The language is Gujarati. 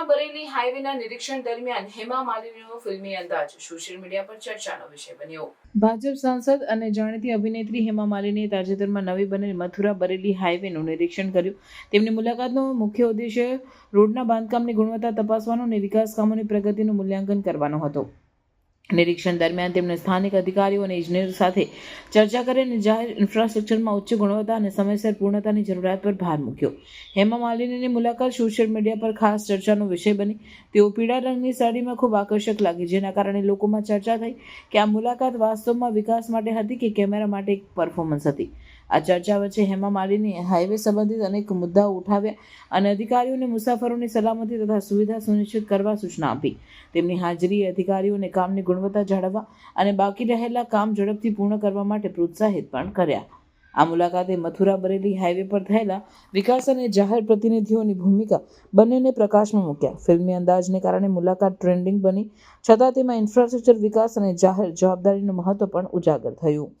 મથુરા બરેલી હાઈવેના નિરીક્ષણ દરમિયાન હેમા માલિનીનો ફિલ્મી અંદાજ. સોશિયલ મીડિયા પર ચર્ચાનો વિષય બન્યો. ભાજપ સાંસદ અને જાણીતી અભિનેત્રી હેમા માલિનીએ તાજેતરમાં નવી બનેલ મથુરા બરેલી હાઈવેનું નિરીક્ષણ કર્યું. તેમની મુલાકાતનો મુખ્ય ઉદ્દેશ્ય રોડના બાંધકામની ગુણવત્તા તપાસવાનો અને વિકાસ કામોની પ્રગતિનું મૂલ્યાંકન કરવાનો હતો. નિરીક્ષણ દરમિયાન તેમણે સ્થાનિક અધિકારીઓ અને ઇજનેરો સાથે ચર્ચા કરી અને જાહેર ઇન્ફ્રાસ્ટ્રક્ચરમાં ઉચ્ચ ગુણવત્તા અને સમયસર પૂર્ણતાની જરૂરિયાત પર ભાર મૂક્યો. હેમા માલિનીની મુલાકાત સોશિયલ મીડિયા પર ખાસ ચર્ચાનો વિષય બની. તેઓ પીળા રંગની સાડીમાં ખૂબ આકર્ષક લાગી, જેના કારણે લોકોમાં ચર્ચા થઈ કે આ મુલાકાત વાસ્તવમાં વિકાસ માટે હતી કે કેમેરા માટે એક પરફોર્મન્સ હતી. આ ચર્ચા વચ્ચે હેમા માલિનીએ હાઈવે સંબંધિત અનેક મુદ્દાઓ ઉઠાવ્યા અને અધિકારીઓને મુસાફરોની સલામતી તથા સુવિધા સુનિશ્ચિત કરવા સૂચના આપી. તેમની હાજરી અધિકારીઓને કામની ગુણવત્તા જાળવવા અને બાકી રહેલા કામ ઝડપથી પૂર્ણ કરવા માટે પ્રોત્સાહિત પણ કર્યા. આ મુલાકાતે મથુરા બરેલી હાઈવે પર થયેલા વિકાસ અને જાહેર પ્રતિનિધિઓની ભૂમિકા બંનેને પ્રકાશમાં મૂક્યા. ફિલ્મી અંદાજને કારણે મુલાકાત ટ્રેન્ડિંગ બની, છતાં તેમાં ઇન્ફ્રાસ્ટ્રક્ચર વિકાસ અને જાહેર જવાબદારીનું મહત્વ પણ ઉજાગર થયું.